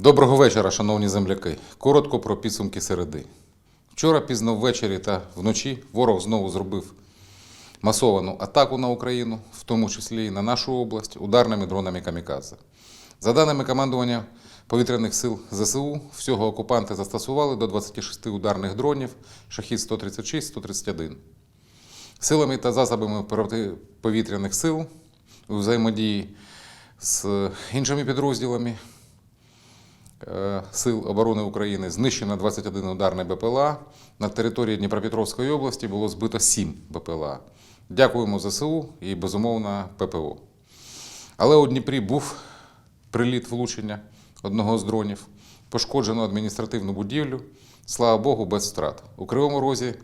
Доброго вечора, шановні земляки. Коротко про підсумки середи. Вчора пізно ввечері та вночі ворог знову зробив масовану атаку на Україну, в тому числі і на нашу область, ударними дронами камікадзе. За даними командування повітряних сил ЗСУ, всього окупанти застосували до 26 ударних дронів шахід 136 131 Силами та засобами протиповітряних сил у взаємодії з іншими підрозділами Сил оборони України знищено 21 ударний БПЛА. На території Дніпропетровської області було збито 7 БПЛА. Дякуємо ЗСУ і, безумовно, ППО. Але у Дніпрі був приліт влучення одного з дронів. Пошкоджено адміністративну будівлю. Слава Богу, без втрат. У Кривому Розі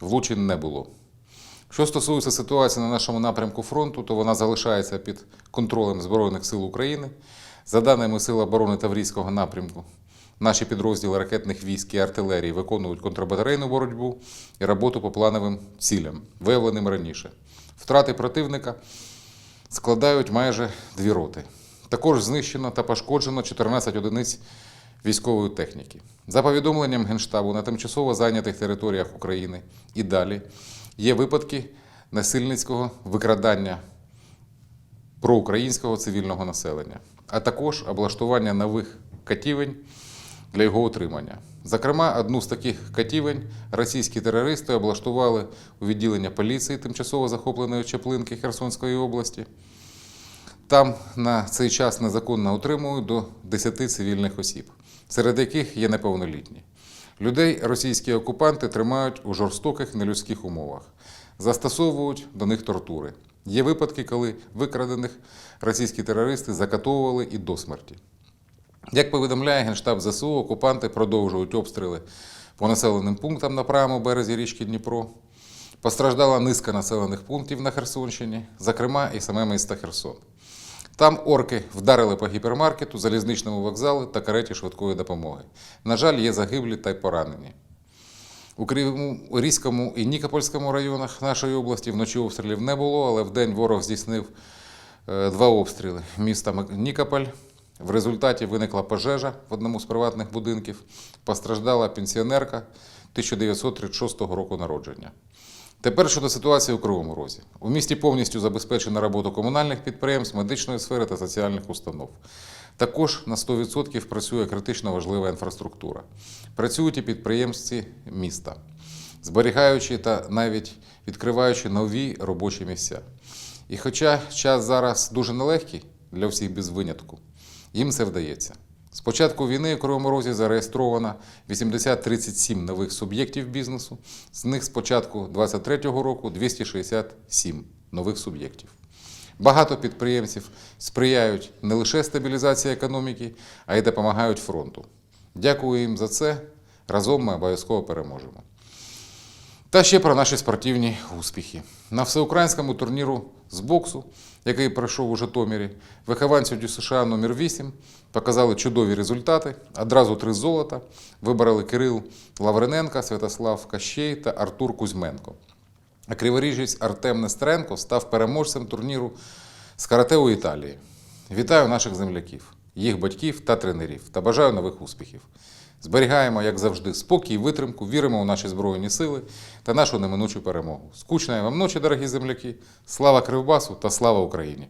влучень не було. Що стосується ситуації на нашому напрямку фронту, то вона залишається під контролем Збройних сил України. За даними Сил оборони Таврійського напрямку, наші підрозділи ракетних військ і артилерії виконують контрбатарейну боротьбу і роботу по плановим цілям, виявленим раніше. Втрати противника складають майже дві роти. Також знищено та пошкоджено 14 одиниць військової техніки. За повідомленням Генштабу на тимчасово зайнятих територіях України і далі є випадки насильницького викрадання проукраїнського цивільного населення, а також облаштування нових катівень для його утримання. Зокрема, одну з таких катівень російські терористи облаштували у відділення поліції тимчасово захопленої Чаплинки Херсонської області. Там на цей час незаконно утримують до 10 цивільних осіб, серед яких є неповнолітні. Людей російські окупанти тримають у жорстоких нелюдських умовах, застосовують до них тортури. Є випадки, коли викрадених російські терористи закатовували і до смерті. Як повідомляє Генштаб ЗСУ, окупанти продовжують обстріли по населеним пунктам на правому березі річки Дніпро. Постраждала низка населених пунктів на Херсонщині, зокрема і саме місто Херсон. Там орки вдарили по гіпермаркету, залізничному вокзалу та кареті швидкої допомоги. На жаль, є загиблі та й поранені. У Кривому-Різькому і Нікопольському районах нашої області вночі обстрілів не було, але вдень ворог здійснив е, два обстріли міста Нікополь. В результаті виникла пожежа в одному з приватних будинків. Постраждала пенсіонерка 1936 року народження. Тепер щодо ситуації у Кривому Розі. У місті повністю забезпечена робота комунальних підприємств, медичної сфери та соціальних установ. Також на 100% працює критично важлива інфраструктура. Працюють і підприємці міста, зберігаючи та навіть відкриваючи нові робочі місця. І хоча час зараз дуже нелегкий для всіх без винятку, їм це вдається. З початку війни у Кривому Розі зареєстровано 8037 нових суб'єктів бізнесу. З них з початку 2023 року 267 нових суб'єктів. Багато підприємців сприяють не лише стабілізації економіки, а й допомагають фронту. Дякую їм за це. Разом ми обов'язково переможемо. Та ще про наші спортивні успіхи. На всеукраїнському турніру з боксу, який пройшов у Житомирі, вихованці ДЮСШ номер 8 показали чудові результати. Одразу три золота вибрали Кирил Лаврененко, Святослав Кащей та Артур Кузьменко. А криворіжець Артем Нестеренко став переможцем турніру з карате у Італії. Вітаю наших земляків, їх батьків та тренерів та бажаю нових успіхів. Зберігаємо, як завжди, спокій, витримку, віримо у наші Збройні сили та нашу неминучу перемогу. Скучної вам ночі, дорогі земляки! Слава Кривбасу та слава Україні!